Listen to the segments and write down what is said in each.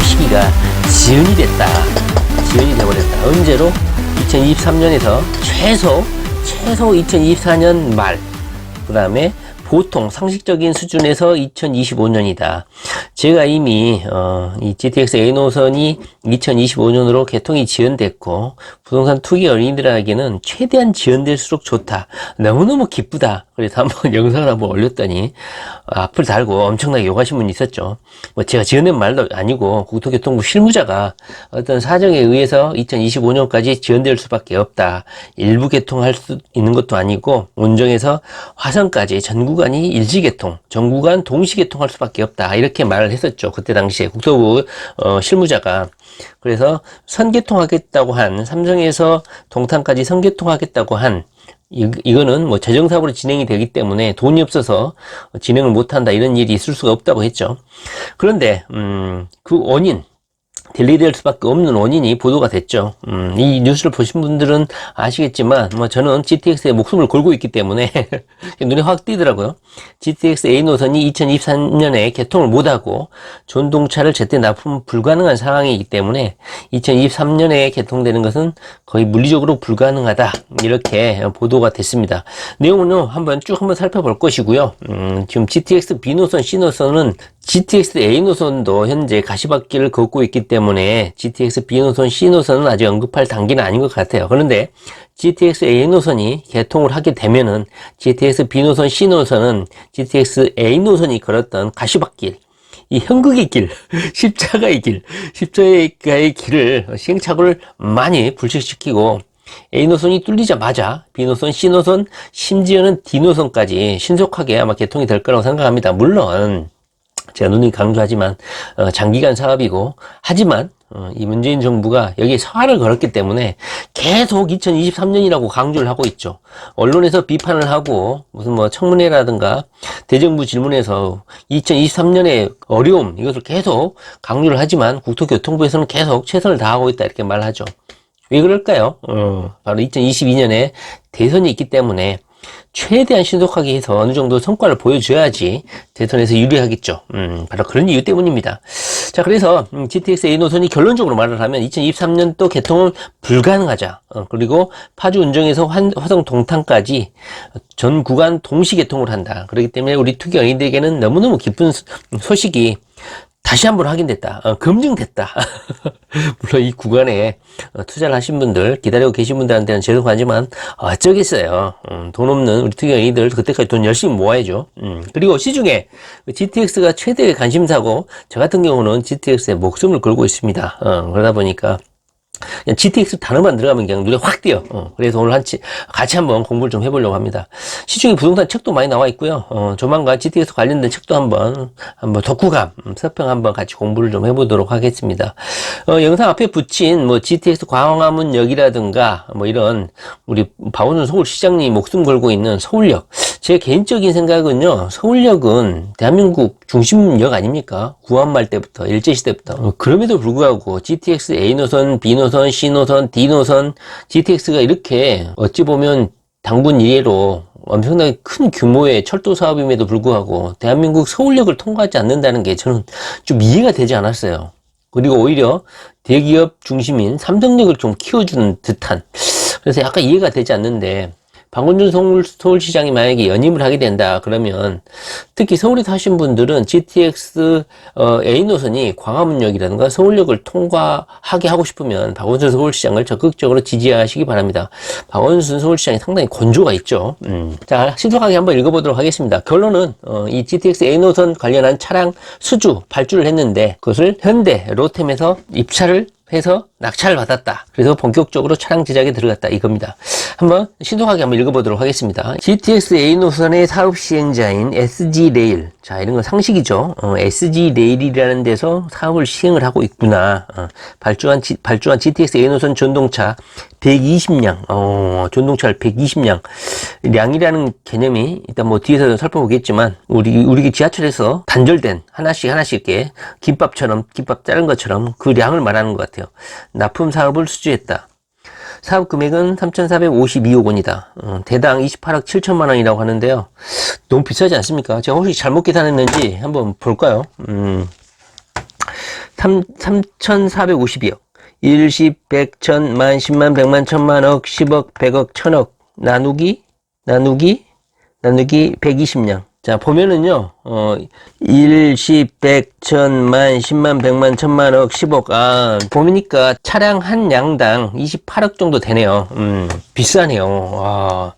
시기가 지연이 됐다. 지연이 돼버렸다. 언제로? 2023년에서 최소, 최소 2024년 말. 그 다음에 보통 상식적인 수준에서 2025년이다. 제가 이미 어, 이 GTX A 노선이 2025년으로 개통이 지연됐고 부동산 투기 어린이들에게는 최대한 지연될수록 좋다. 너무너무 기쁘다. 그래서 한번 영상을 한번 올렸더니 어, 앞을 달고 엄청나게 욕하신 분이 있었죠. 뭐 제가 지어낸 말도 아니고 국토교통부 실무자가 어떤 사정에 의해서 2025년까지 지연될 수밖에 없다. 일부 개통할 수 있는 것도 아니고 운정에서 화성까지 전 구간이 일시 개통, 전 구간 동시 개통할 수밖에 없다. 이렇게 말을 했었죠. 그때 당시에 국토부 어, 실무자가 그래서 선개통하겠다고 한 삼성에서 동탄까지 선개통하겠다고 한 이, 이거는 뭐 재정사업으로 진행이 되기 때문에 돈이 없어서 진행을 못한다 이런 일이 있을 수가 없다고 했죠. 그런데 음, 그 원인 딜레이될 수밖에 없는 원인이 보도가 됐죠. 음, 이 뉴스를 보신 분들은 아시겠지만, 뭐 저는 GTX에 목숨을 걸고 있기 때문에 눈에 확 띄더라고요. GTX A 노선이 2023년에 개통을 못하고 전동차를 제때 납품 불가능한 상황이기 때문에 2023년에 개통되는 것은 거의 물리적으로 불가능하다 이렇게 보도가 됐습니다. 내용은 한번 쭉 한번 살펴볼 것이고요. 음, 지금 GTX B 노선, C 노선은 GTX A 노선도 현재 가시밭길을 걷고 있기 때문에 GTX B 노선, C 노선은 아직 언급할 단계는 아닌 것 같아요. 그런데 GTX A 노선이 개통을 하게 되면은 GTX B 노선, C 노선은 GTX A 노선이 걸었던 가시밭길, 이 현극의 길, 십자가의 길, 십자가의 길을 시행착오를 많이 불식시키고 A 노선이 뚫리자마자 B 노선, C 노선, 심지어는 D 노선까지 신속하게 아마 개통이 될 거라고 생각합니다. 물론 제가 눈이 강조하지만 어, 장기간 사업이고 하지만 어, 이 문재인 정부가 여기에 서한을 걸었기 때문에 계속 2023년이라고 강조를 하고 있죠. 언론에서 비판을 하고 무슨 뭐 청문회라든가 대정부 질문에서 2023년의 어려움 이것을 계속 강조를 하지만 국토교통부에서는 계속 최선을 다하고 있다 이렇게 말하죠. 왜 그럴까요? 어, 바로 2022년에 대선이 있기 때문에 최대한 신속하게 해서 어느 정도 성과를 보여줘야지 대선에서 유리하겠죠. 음, 바로 그런 이유 때문입니다. 자, 그래서 음, GTX A 노선이 결론적으로 말을 하면 2023년도 개통은 불가능하자. 어, 그리고 파주 운정에서 환, 화성 동탄까지 전 구간 동시 개통을 한다. 그렇기 때문에 우리 투기 어린이들에게는 너무너무 기쁜 소- 소식이 다시 한번 확인됐다. 어, 검증됐다. 물론 이 구간에 어, 투자를 하신 분들, 기다리고 계신 분들한테는 죄송하지만 어쩌겠어요. 음, 돈 없는 우리 특이인들 그때까지 돈 열심히 모아야죠. 음, 그리고 시중에 GTX가 최대의 관심사고 저 같은 경우는 GTX에 목숨을 걸고 있습니다. 어, 그러다 보니까 그냥 GTX 단어만 들어가면 그냥 눈에 확 띄어. 어, 그래서 오늘 한치, 같이 한번 공부를 좀 해보려고 합니다. 시중에 부동산 책도 많이 나와 있고요. 어, 조만간 GTX 관련된 책도 한번, 한번 독후감, 음, 서평 한번 같이 공부를 좀 해보도록 하겠습니다. 어, 영상 앞에 붙인 뭐 GTX 광화문역이라든가 뭐 이런 우리 박원순 서울시장님이 목숨 걸고 있는 서울역. 제 개인적인 생각은요, 서울역은 대한민국 중심역 아닙니까? 구한말 때부터, 일제시대부터. 어, 그럼에도 불구하고 GTX A 노선, B 노선, C 노선, D 노선, GTX가 이렇게 어찌 보면 당군 이해로 엄청나게 큰 규모의 철도 사업임에도 불구하고 대한민국 서울역을 통과하지 않는다는 게 저는 좀 이해가 되지 않았어요. 그리고 오히려 대기업 중심인 삼성역을 좀 키워주는 듯한 그래서 약간 이해가 되지 않는데 박원준 서울, 서울시장이 만약에 연임을 하게 된다 그러면 특히 서울에 사신 분들은 GTX 어, A 노선이 광화문역이라든가 서울역을 통과하게 하고 싶으면 박원순 서울시장을 적극적으로 지지하시기 바랍니다. 박원순 서울시장이 상당히 건조가 있죠. 음. 자 신속하게 한번 읽어보도록 하겠습니다. 결론은 어, 이 GTX A 노선 관련한 차량 수주 발주를 했는데 그것을 현대 로템에서 입찰을 해서 낙찰을 받았다. 그래서 본격적으로 차량 제작에 들어갔다. 이겁니다. 한번 신속하게 한번 읽어보도록 하겠습니다. GTX A 노선의 사업 시행자인 SG 레일. 자, 이런 건 상식이죠. 어, SG 레일이라는 데서 사업을 시행을 하고 있구나. 어, 발주한, G, 발주한 GTX A 노선 전동차 120량. 어, 전동차를 120량. 량이라는 개념이 일단 뭐 뒤에서 살펴보겠지만 우리 우리 지하철에서 단절된 하나씩 하나씩 이렇게 김밥처럼 김밥 자른 것처럼 그 량을 말하는 것 같아요. 납품 사업을 수주했다. 사업 금액은 3,452억 원이다. 어, 대당 28억 7천만 원이라고 하는데요. 너무 비싸지 않습니까? 제가 혹시 잘못 계산했는지 한번 볼까요? 음, 3, 3,450억. 1, 10, 100, 1000, 만, 10만, 100만, 1000만, 억, 10억, 100억, 1000억. 나누기, 나누기, 나누기 120냥. 자, 보면은요, 어, 1, 10, 100, 1000, 만, 10만, 100만, 1000만, 억, 10억. 아, 보니까 차량 한 양당 28억 정도 되네요. 음, 비싸네요. 와.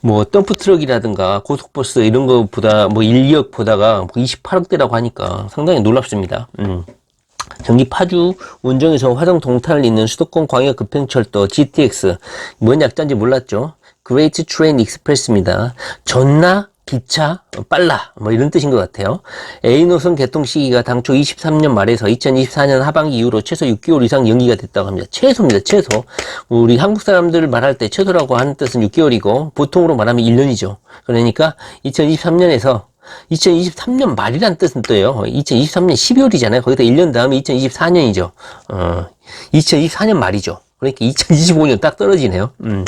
뭐 덤프 트럭이라든가 고속버스 이런 거보다 뭐 1, 2억 보다가 28억대라고 하니까 상당히 놀랍습니다. 음. 전기 파주 운정에서 화성 동탄을 잇는 수도권 광역 급행철도 GTX 뭔 약자인지 몰랐죠. Great Train Express입니다. 전나 기차 어, 빨라 뭐 이런 뜻인 것 같아요. A 노선 개통 시기가 당초 23년 말에서 2024년 하반기 이후로 최소 6개월 이상 연기가 됐다고 합니다. 최소입니다. 최소. 우리 한국 사람들 말할 때 최소라고 하는 뜻은 6개월이고 보통으로 말하면 1년이죠. 그러니까 2023년에서 2023년 말이란 뜻은 또요. 2023년 12월이잖아요. 거기다 1년 다음에 2024년이죠. 어, 2024년 말이죠. 그러니까 2025년 딱 떨어지네요. 음.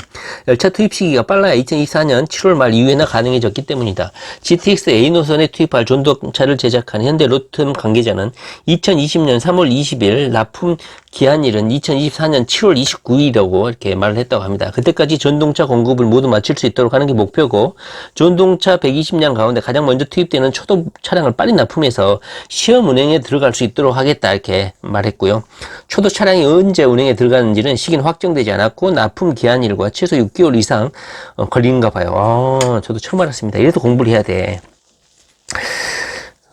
열차 투입 시기가 빨라야 2024년 7월 말 이후에나 가능해졌기 때문이다. GTX A 노선에 투입할 전동차를 제작한 현대 로텀 관계자는 2020년 3월 20일 납품 기한일은 2024년 7월 29일이라고 이렇게 말을 했다고 합니다. 그때까지 전동차 공급을 모두 마칠 수 있도록 하는 게 목표고 전동차 120량 가운데 가장 먼저 투입되는 초도 차량을 빨리 납품해서 시험 운행에 들어갈 수 있도록 하겠다 이렇게 말했고요. 초도 차량이 언제 운행에 들어가는지는 시기는 확정되지 않았고 납품 기한일과 최소 6개월 이상 어, 걸리는가 봐요. 아, 저도 처음 알았습니다. 이래서 공부를 해야 돼.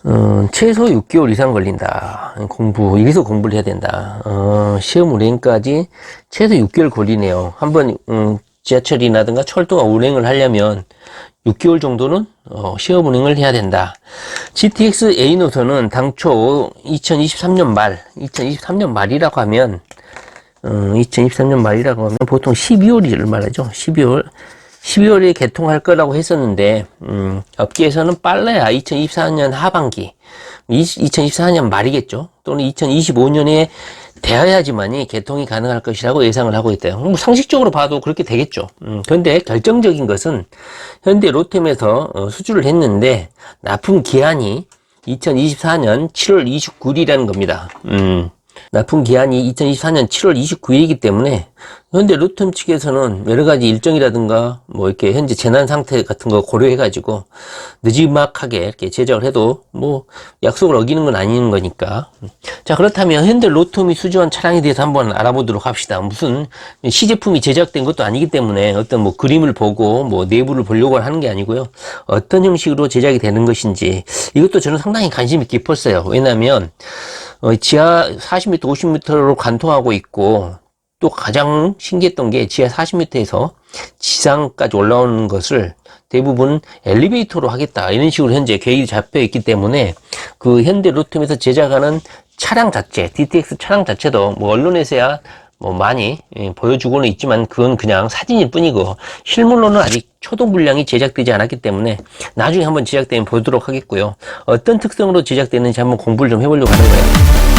어, 최소 6개월 이상 걸린다. 공부, 여기서 공부를 해야 된다. 어, 시험 운행까지 최소 6개월 걸리네요. 한번, 음, 지하철이라든가 철도가 운행을 하려면 6개월 정도는 어, 시험 운행을 해야 된다. GTX A 노선은 당초 2023년 말, 2023년 말이라고 하면, 어, 2023년 말이라고 하면 보통 12월을 말하죠. 12월. 12월에 개통할 거라고 했었는데, 음, 업계에서는 빨라야 2024년 하반기, 2024년 말이겠죠. 또는 2025년에 되어야지만이 개통이 가능할 것이라고 예상을 하고 있대요. 뭐 상식적으로 봐도 그렇게 되겠죠. 음, 그런데 결정적인 것은 현대 로템에서 어, 수주를 했는데 납품 기한이 2024년 7월 29일이라는 겁니다. 음, 납품 기한이 2024년 7월 29일이기 때문에 현재 로텀 측에서는 여러 가지 일정이라든가 뭐 이렇게 현재 재난 상태 같은 거 고려해 가지고 늦지막하게 이렇게 제작을 해도 뭐 약속을 어기는 건 아닌 거니까. 자 그렇다면 현대 로텀이 수주한 차량에 대해서 한번 알아보도록 합시다. 무슨 시제품이 제작된 것도 아니기 때문에 어떤 뭐 그림을 보고 뭐 내부를 보려고 하는 게 아니고요. 어떤 형식으로 제작이 되는 것인지 이것도 저는 상당히 관심이 깊었어요. 왜냐하면 어, 지하 40m, 50m로 관통하고 있고 또 가장 신기했던 게 지하 40m에서 지상까지 올라오는 것을 대부분 엘리베이터로 하겠다 이런 식으로 현재 계획이 잡혀 있기 때문에 그 현대 로텀에서 제작하는 차량 자체, DTX 차량 자체도 뭐 언론에서야 뭐 많이 예, 보여주고는 있지만 그건 그냥 사진일 뿐이고 실물로는 아직 초도 물량이 제작되지 않았기 때문에 나중에 한번 제작되면 보도록 하겠고요. 어떤 특성으로 제작되는지 한번 공부를 좀 해보려고 하는 거예요.